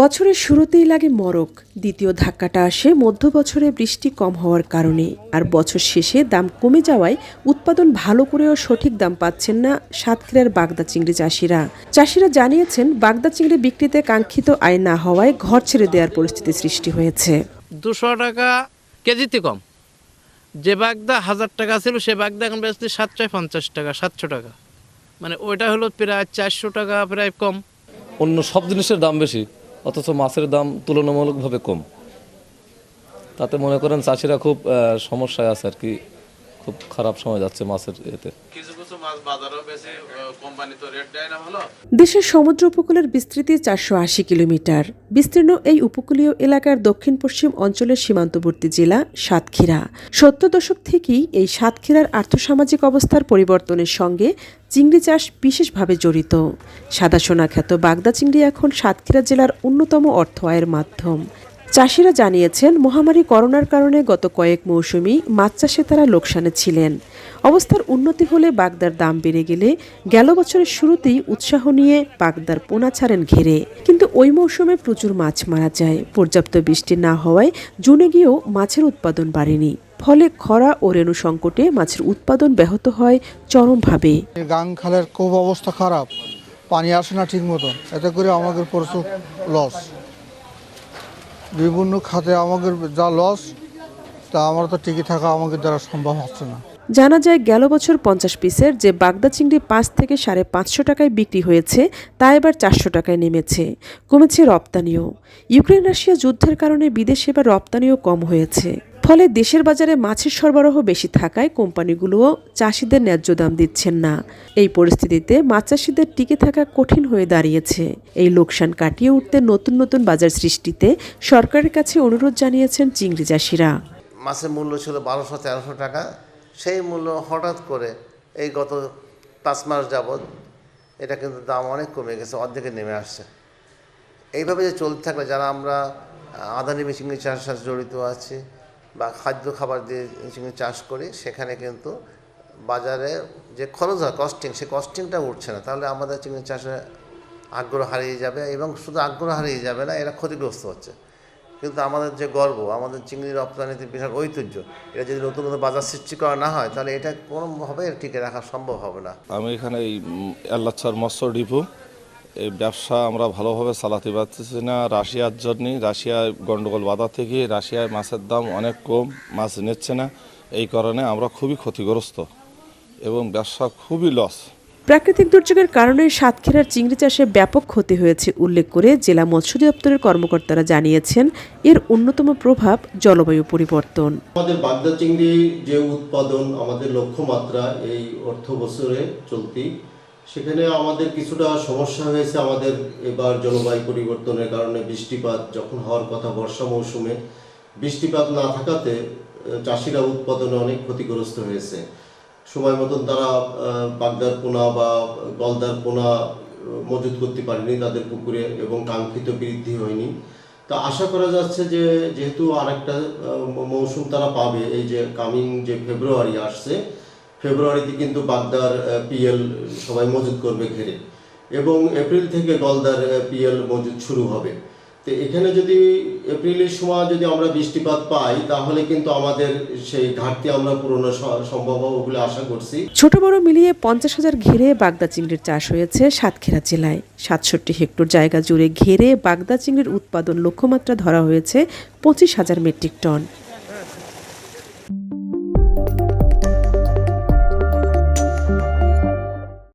বছরের শুরুতেই লাগে মরক দ্বিতীয় ধাক্কাটা আসে মধ্য বছরে বৃষ্টি কম হওয়ার কারণে। আর বছর শেষে দাম কমে যাওয়ায় উৎপাদন ভালো করেও সঠিক দাম পাচ্ছেন না সাতক্ষীরার বাগদা চিংড়ি চাষিরা। চাষিরা জানিয়েছেন বাগদা চিংড়ি বিক্রিতে কাঙ্ক্ষিত আয় না হওয়ায় ঘর ছেড়ে দেওয়ার পরিস্থিতি সৃষ্টি হয়েছে। দুশো টাকা কেজিতে কম। যে বাগদা হাজার টাকা ছিল সে বাগদা এখন বেচতে সাতশো পঞ্চাশ টাকা সাতশো টাকা। মানে ওইটা হলো প্রায় চারশো টাকা প্রায় কম। অন্য সব জিনিসের দাম বেশি। অথচ মাছের দাম তুলনামূলকভাবে কম। তাতে মনে করেন চাষিরা খুব সমস্যায় আছে আর কি। খুব খারাপ সময় যাচ্ছে মাছের এতে। কিছু কিছু মাছ বাজারও বেশি কোম্পানি তো রেট দেয় না ভালো দেশের সমুদ্র উপকূলের বিস্তৃতি চারশো আশি কিলোমিটার। বিস্তীর্ণ এই উপকূলীয় এলাকার দক্ষিণ পশ্চিম অঞ্চলের সীমান্তবর্তী জেলা সাতক্ষীরা। সত্তর দশক থেকেই এই সাতক্ষীরার আর্থসামাজিক অবস্থার পরিবর্তনের সঙ্গে চিংড়ি চাষ বিশেষভাবে জড়িত। সাদাসোনা খ্যাত বাগদা চিংড়ি এখন সাতক্ষীরা জেলার অন্যতম অর্থ আয়ের মাধ্যম। চাষিরা জানিয়েছেন, মহামারী করোনার কারণে গত কয়েক মৌসুমি মাছ চাষে তারা লোকসানে ছিলেন। অবস্থার উন্নতি হলে বাগদার দাম বেড়ে গেলে গেল বছরের শুরুতেই উৎসাহ নিয়ে বাগদার পোনা ছাড়েন ঘেরে। কিন্তু ওই মৌসুমে প্রচুর মাছ মারা যায়। পর্যাপ্ত বৃষ্টি না হওয়ায় জুনে গিয়েও মাছের উৎপাদন বাড়েনি। ফলে খরা ও রেণু সংকটে মাছের উৎপাদন ব্যাহত হয় চরমভাবে। গাং খালের খুব অবস্থা খারাপ। পানি আসে না ঠিক মতো এতে করে আমাদের প্রচুর লস বিভিন্ন খাতে আমাদের যা লস তা আমার তো টিকে থাকা আমাদের দ্বারা সম্ভব হচ্ছে না। জানা যায় গেল বছর পঞ্চাশ পিসের যে বাগদা চিংড়ি পাঁচ থেকে সাড়ে পাঁচশো টাকায় বিক্রি হয়েছে, তা এবার চারশো টাকায় নেমেছে, কমেছে রপ্তানিও। ইউক্রেন রাশিয়া যুদ্ধের কারণে বিদেশে এবার রপ্তানিও কম হয়েছে। ফলে দেশের বাজারে মাছের সরবরাহ বেশি থাকায় কোম্পানিগুলোও চাষিদের ন্যায্য দাম দিচ্ছেন না। এই পরিস্থিতিতে মাছ চাষিদের টিকে থাকা কঠিন হয়ে দাঁড়িয়েছে। এই লোকসান কাটিয়ে উঠতে নতুন নতুন বাজার সৃষ্টিতে সরকারের কাছে অনুরোধ জানিয়েছেন চিংড়ি চাষিরা। মাছের মূল্য ছিল বারোশো, তেরোশো টাকা। সেই মূল্য হঠাৎ করে এই গত পাঁচ মাস যাবৎ এটা কিন্তু দাম অনেক কমে গেছে, অর্ধেকে নেমে আসছে। এইভাবে যে চলতে থাকলে যারা আমরা আদানি চিংড়ি চাষের সাথে জড়িত আছি বা খাদ্য খাবার দিয়ে চাষ করি, সেখানে কিন্তু বাজারে যে খরচ হয় কস্টিং সেই কস্টিংটা উঠছে না। তাহলে আমাদের চিংড়ি চাষে আগ্রহ হারিয়ে যাবে এবং শুধু আগ্রহ হারিয়ে যাবে না, এরা ক্ষতিগ্রস্ত হচ্ছে। কিন্তু আমাদের যে গর্ব, আমাদের চিংড়ি রপ্তানিতে বিশাল ঐতিহ্য, এটা যদি নতুন নতুন বাজার সৃষ্টি করা না হয়, তাহলে এটা কোনোভাবে টিকে রাখা সম্ভব হবে না। আমি এখানে এই আল্লাচ্ছার মৎস্য ডিপু এই ব্যবসা আমরা ভালোভাবে চালাতে পারতেছি না। রাশিয়ার জন্য রাশিয়ায় গন্ডগোল বাধা থেকে রাশিয়ায় মাছের দাম অনেক কম মাছ নিচ্ছে না। এই কারণে আমরা খুবই ক্ষতিগ্রস্ত এবং ব্যবসা খুবই লস প্রাকৃতিক দুর্যোগের কারণে সাতক্ষীরার চিংড়ি চাষে ব্যাপক ক্ষতি হয়েছে উল্লেখ করে জেলা মৎস্য দপ্তরের কর্মকর্তারা জানিয়েছেন এর অন্যতম প্রভাব জলবায়ু পরিবর্তন। আমাদের বাগদা চিংড়ি যে উৎপাদন আমাদের লক্ষ্যমাত্রা এই অর্থ বছরে চলতি সেখানে আমাদের কিছুটা সমস্যা হয়েছে আমাদের এবার জলবায়ু পরিবর্তনের কারণে বৃষ্টিপাত যখন হওয়ার কথা বর্ষা মৌসুমে, বৃষ্টিপাত না থাকাতে চাষিরা উৎপাদনে অনেক ক্ষতিগ্রস্ত হয়েছে। সময় মতন তারা বাগদার পোনা বা গলদার পোনা মজুত করতে পারেনি তাদের পুকুরে এবং কাঙ্ক্ষিত বৃদ্ধি হয়নি। তা আশা করা যাচ্ছে যে, যেহেতু আরেকটা মৌসুম তারা পাবে, এই যে কামিং যে ফেব্রুয়ারি আসছে ফেব্রুয়ারিতে কিন্তু বাগদার পিএল সবাই মজুদ করবে ঘেরে। এবং এপ্রিল থেকে গলদার পিএল মজুত শুরু হবে। তো এখানে যদি এপ্রিলের সময় যদি আমরা বৃষ্টিপাত পাই, তাহলে কিন্তু আমাদের সেই ঘাটতি আমরা পূরণ সম্ভব হবে বলে আশা করছি। ছোট বড় মিলিয়ে পঞ্চাশ হাজার ঘেরে বাগদা চিংড়ির চাষ হয়েছে সাতক্ষীরা জেলায়। সাতষট্টি হেক্টর জায়গা জুড়ে ঘেরে বাগদা চিংড়ির উৎপাদন লক্ষ্যমাত্রা ধরা হয়েছে পঁচিশ হাজার মেট্রিক টন।